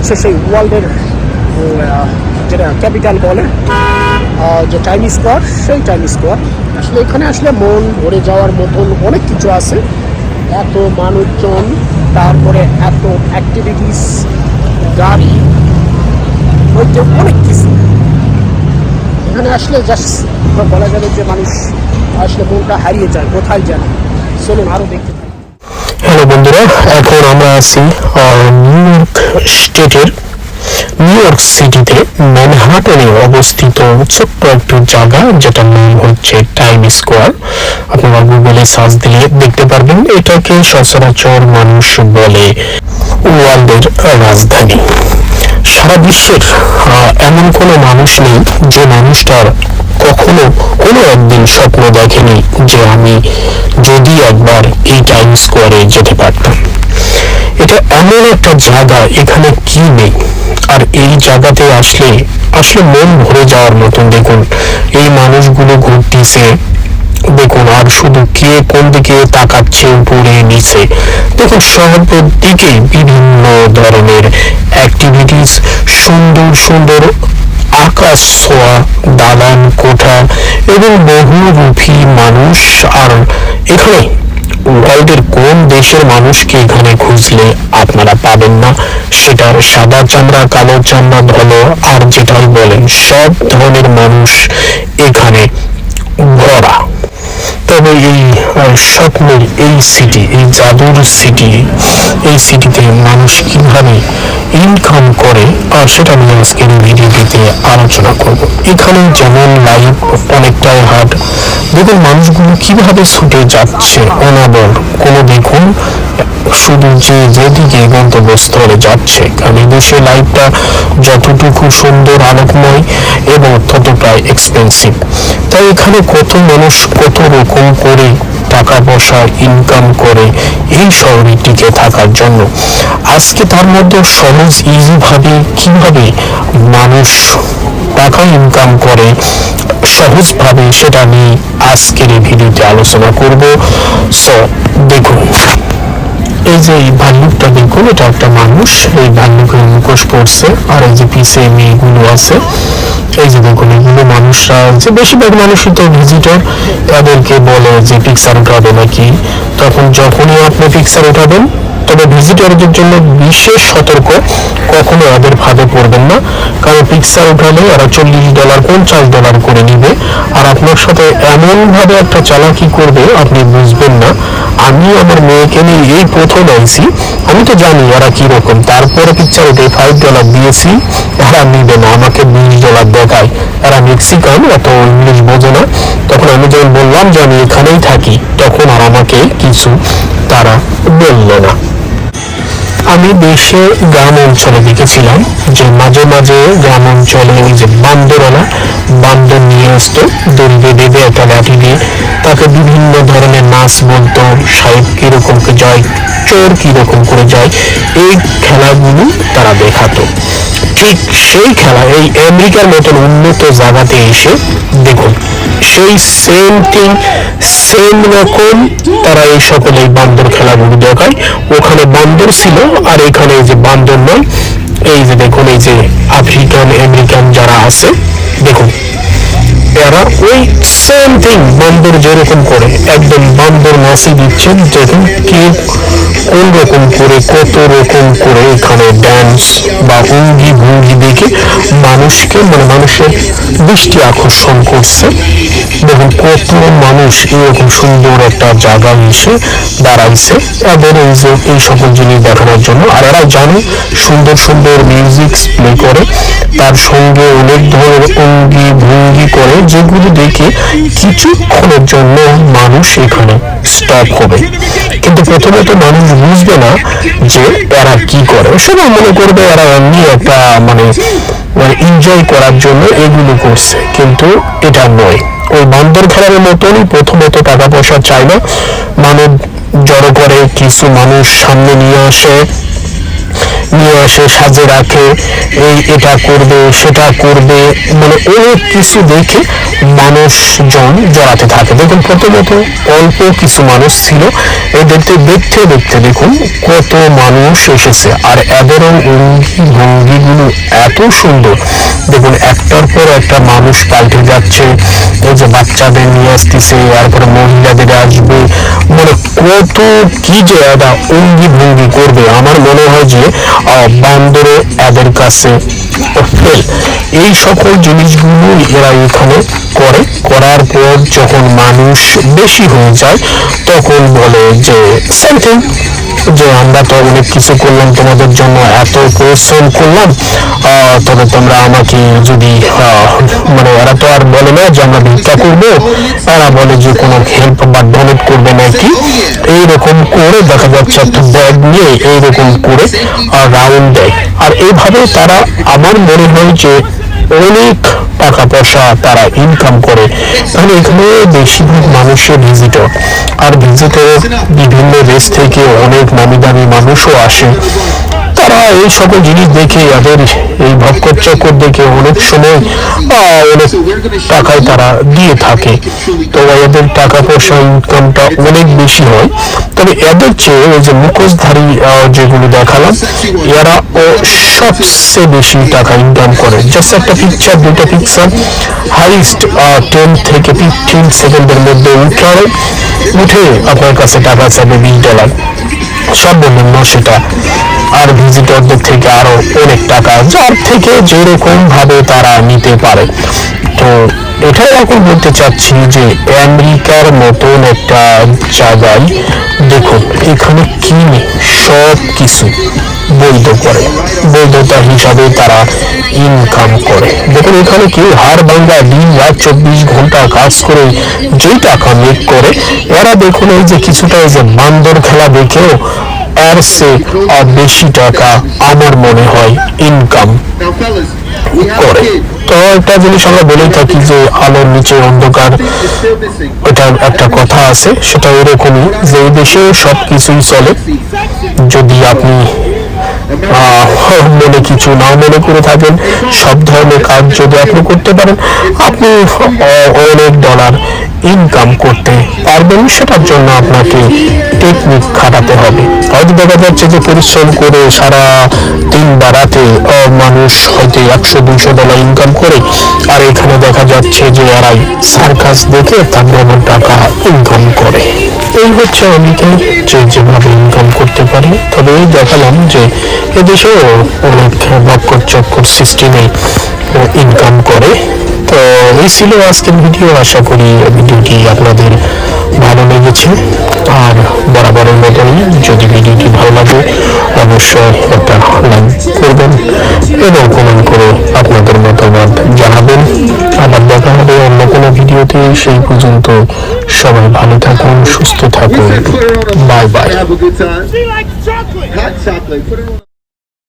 হচ্ছে সেই ওয়ার্ল্ডের যেটা ক্যাপিটাল বলে যে টাইম স্কোয়ার সেই টাইম স্কোয়ার আসলে এখানে আসলে মন ভরে যাওয়ার মতন অনেক কিছু আছে। এত মানুষজন, তারপরে এত অ্যাক্টিভিটিস গাড়ি যে অনেক কিছু। এখানে আসলে জাস্ট বলা যাবে যে মানুষ আসলে মনটা হারিয়ে যায়, কোথায় যায় চলুন আরও দেখতে হ্যালো বন্ধুরা, এখন আমরা আছি নিউ ইয়র্ক স্টেটের নিউ ইয়র্ক সিটিতে ম্যানহাটনে অবস্থিত ছোট্ট একটু জায়গা, যেটার নাম হচ্ছে টাইম স্কোয়ার আপনারা গুগলে সার্চ দিলে দেখতে পারবেন, এটাকে সচরাচর মানুষ বলে ওয়ার্ল্ডের রাজধানী। সারা বিশ্বের এমন কোনো মানুষ নেই যে মানুষটার কখনো কোনো একদিন স্বপ্ন দেখেনি যে আমি যদি একবার এই টাইম স্কোয়ারে যেতে পারতাম। এটা এমন একটা জায়গা, এখানে কি নেই? আর এই জায়গাতে আসলে আসলে মন ভরে যাওয়ার মতন দেখুন, এই মানুষগুলো ঘুরতেছে, দেখুন, আর শুধু কে কোন দিকে তাকাচ্ছে উপরে, নিচে। দেখুন সব দিকে বিভিন্ন ধরনের অ্যাক্টিভিটিস সুন্দর সুন্দর আকাশ ছোঁয়া, দালান কোঠা এবং বহুরূপী মানুষ আর এখানে ওয়ার্ল্ডের কোন দেশের মানুষকে এখানে খুঁজলে আপনারা পাবেন না? সেটার সাদা চামড়া, কালো চামড়া ভালো আর যেটাই বলেন, সব ধরনের মানুষ এখানে ভরা। তবে আহ, স্বপ্নের এই সিটি এই জাদুর সিটি এই সিটিতে মানুষ কীভাবে ইনকাম করে আর সেটা নিয়ে আজকের এই ভিডিওটিতে আলোচনা করব। এখানে যেমন লাইফ অনেকটাই হার্ড দেখুন মানুষগুলো কীভাবে ছুটে যাচ্ছে অনাবর কোনো দেখুন শুধু যে যেদিকে গন্তব্যস্থলে যাচ্ছে কারণ দেশে লাইফটা যতটুকু সুন্দর আলোকময় এবং ততটাই এক্সপেন্সিভ তাই এখানে কত মানুষ কত রকম করে টাকা পয়সা ইনকাম করে এই শহরে টিকে থাকার জন্য। আজকে তার মধ্যে সহজ ইজিভাবে কীভাবে মানুষ টাকা ইনকাম করে, সহজভাবে সেটা নিয়ে আজকের এই ভিডিওতে আলোচনা করব। সো দেখুন। এই যে এই ভাল্লুকটা দেখুন, এটা একটা মানুষ, এই ভাল্লুকের মুখোশ পড়ছে, আর এই যে মেয়েগুলো আছে, এই যে দেখুন, এগুলো মানুষরা, যে বেশিরভাগ মানুষই তো ভিজিটর তাদেরকে বলে যে পিকচার উঠাবে নাকি। তখন যখনই আপনি পিকচার উঠাবেন, তবে ভিজিটরদের জন্য বিশেষ সতর্ক, কখনো ওদের ফাঁদে পড়বেন না। কারণ পিকচার উঠালে ওরা চল্লিশ ডলার পঞ্চাশ ডলার করে নিবে। আর আপনার সাথে এমন ভাবে একটা চালাকি করবে, আপনি বুঝবেন না। আমি আমার মেয়েকে নিয়ে এই প্রথম আইছি। আমি তো জানি ওরা কি রকম। তারপরে পিকচার উঠে ফাইভ ডলার দিয়েছি। এরা নিবে না, আমাকে বিশ ডলার দেখায়। এরা মেক্সিকান এত ইংলিশ বোঝে না। তখন আমি যখন বললাম যে আমি এখানেই থাকি, তখন আর আমাকে কিছু তারা বলল না। আমি দেশে গ্রাম অঞ্চলে দেখেছিলাম যে মাঝে মাঝে গ্রাম অঞ্চলে ওই যে বান্দরওয়ালা বান্দর নিয়ে আসতো, দড়ি বেঁধে একটা লাঠি দিয়ে। তাকে বিভিন্ন ধরনের নাচ বলতো সাহেব কীরকম করে যায়, চোর কীরকম করে যায়, এই খেলাগুলো তারা দেখাতো। ঠিক সেই খেলা, এই আমেরিকার মতন উন্নত জায়গাতে এসে দেখুন, সেই সেম থিং, সেম রকম তারা এই সকল এই বান্দর খেলাগুলো দেখায়। ওখানে বান্দর ছিল, আর এখানে এই যে বান্দর নয়, এই যে দেখুন, এই যে আফ্রিকান, আমেরিকান যারা আছে, দেখুন এরা ওই সেম থিং বান্দর যেরকম করে, একদম বন্দর মাসি দিচ্ছেন দেখুন কেউ কোন রকম করে, কত রকম করে এখানে ড্যান্স বা অঙ্গি ভঙ্গি দেখে মানুষকে মানে মানুষের দৃষ্টি আকর্ষণ করছে। দেখুন কত মানুষ এরকম সুন্দর একটা জায়গা এসে দাঁড়াইছে এদের এই যে, এই সকল জিনিস দেখানোর জন্য। আর এরা জানে, সুন্দর সুন্দর মিউজিক প্লে করে। তার সঙ্গে অনেক ধরনের অঙ্গি ভঙ্গি করে, যেগুলো দেখে কিছুক্ষণের জন্য মানুষ এখানে স্টপ হবে। কিন্তু প্রথমত মানুষ বুঝবে না যে এরা কি করে। সবাই মনে করবে এরা এমনি একটা মানে মানে এনজয় করার জন্য এগুলো করছে। কিন্তু এটা নয়। ওই বান্দর খেলার মতনই প্রথমত টাকা পয়সা চায় না মানব জড়ো করে কিছু মানুষ সামনে নিয়ে আসে নিয়ে আসে সাজে রাখে, এই এটা করবে, সেটা করবে মানে অনেক কিছু দেখে মানুষজন জড়াতে থাকে। দেখুন, প্রথমত অল্প কিছু মানুষ ছিল, এদেরকে দেখতে দেখতে দেখুন কত মানুষ এসেছে। আর এদেরও অঙ্গি ভঙ্গিগুলো এত সুন্দর দেখুন, একটার পর একটা মানুষ পাল্টে যাচ্ছে। এই যে বাচ্চাদের নিয়ে আসতেছে তারপরে মহিলাদের আসবে। মানে কত কি যে এরা অঙ্গি ভঙ্গি করবে। আমার মনে হয় যে বান্দরে এদের কাছে এই সকল জিনিসগুলো এরা এখানে করে। করার পর যখন মানুষ বেশি হয়ে যায়, তখন বলে যে সামথিং যে আমরা তো অনেক কিছু করলাম, তোমাদের জন্য এত পরিশ্রম করলাম তবে তোমরা আমাকে যদি মানে ওরা তো আর বলে না যে আমরা ভিক্ষা করব এরা বলে যে কোনো হেল্প বা ডোনেট করবে নাকি। এইরকম করে দেখা যাচ্ছে একটা ব্যাগ নিয়ে এইরকম করে রাউন্ড দেয়। আর এইভাবে তারা, আমার মনে হয় যে অনেক টাকা পয়সা তারা ইনকাম করে, তাহলে এখানে বেশিরভাগ মানুষের ভিজিটর আর ভিজিটর বিভিন্ন দেশ থেকে অনেক নামি দামি মানুষও আসে। তারা এই সকল জিনিস দেখে, এদের এই ভক্কর চক্কর দেখে অনেক সময় অনেক টাকায় তারা দিয়ে থাকে। তো এদের টাকা পয়সা ইনকামটা অনেক বেশি হয়। তবে এদের চেয়ে ওই যে মুখোশধারী যেগুলো দেখালাম, এরা ও সবচেয়ে বেশি টাকা ইনকাম করে। জাস্ট একটা পিকচার দুটো পিকচার হাইস্ট টেন থেকে ফিফটিন সেকেন্ডের মধ্যে উঠে উঠে আপনার কাছে টাকা চাইবে বিশ ডলার সর্বনিম্ন সেটা আর ভিজিটরদের থেকে আরও অনেক টাকা, যার থেকে যেরকম ভাবে তারা নিতে পারে। তো এটাই এখন বলতে চাচ্ছি যে আমেরিকার মতন একটা জায়গায় দেখুন এখানে কি সব কিছু বৈধ করে বৈধতা হিসাবে তারা ইনকাম করে। দেখুন, এখানে কি হার বাংলা দিন, রাত, চব্বিশ ঘণ্টা কাজ করে, যেই টাকা মেক করে, এরা দেখুন এই যে কিছুটা এই যে বান্দর খেলা দেখেও এর সে বেশি টাকা আমার মনে হয় ইনকাম করে। তো একটা জিনিস আমরা বলেই থাকি যে আলোর নিচে অন্ধকার It's এটা একটা কথা আছে সেটা এরকমই যে এই দেশে সব কিছুই চলে। যদি আপনি মনে কিছু না মনে করে থাকেন। সব ধরনের কাজ যদি আপনি করতে পারেন, আপনি অনেক ডলার ইনকাম করতে পারবেন। সেটার জন্য আপনাকে টেকনিক খাটাতে হবে। হয়তো দেখা যাচ্ছে যে পরিশ্রম করে সারা দিন বা রাতে মানুষ হয়তো একশো দুশো ডলার ইনকাম করে, আর এখানে দেখা যাচ্ছে যে এরাই সার্কাস দেখে তার টাকা ইনকাম করে। এই হচ্ছে অনেকে যে যেভাবে ইনকাম করতে পারে তবে এই দেখালাম যে এদেশেও অনেক বক্কর চক্কর সিস্টেমে ইনকাম করে। তো এই ছিল আজকের ভিডিও আশা করি ভিডিওটি আপনাদের ভালো লেগেছে। আর বরাবরের মতনই যদি ভিডিওটি ভালো লাগে, অবশ্যই একটা লাইক করবেন এবং কমেন্ট করে আপনাদের মতামত জানাবেন। আবার দেখা হবে অন্য কোনো ভিডিওতে সেই পর্যন্ত সবাই ভালো থাকুন সুস্থ থাকুন। Bye bye.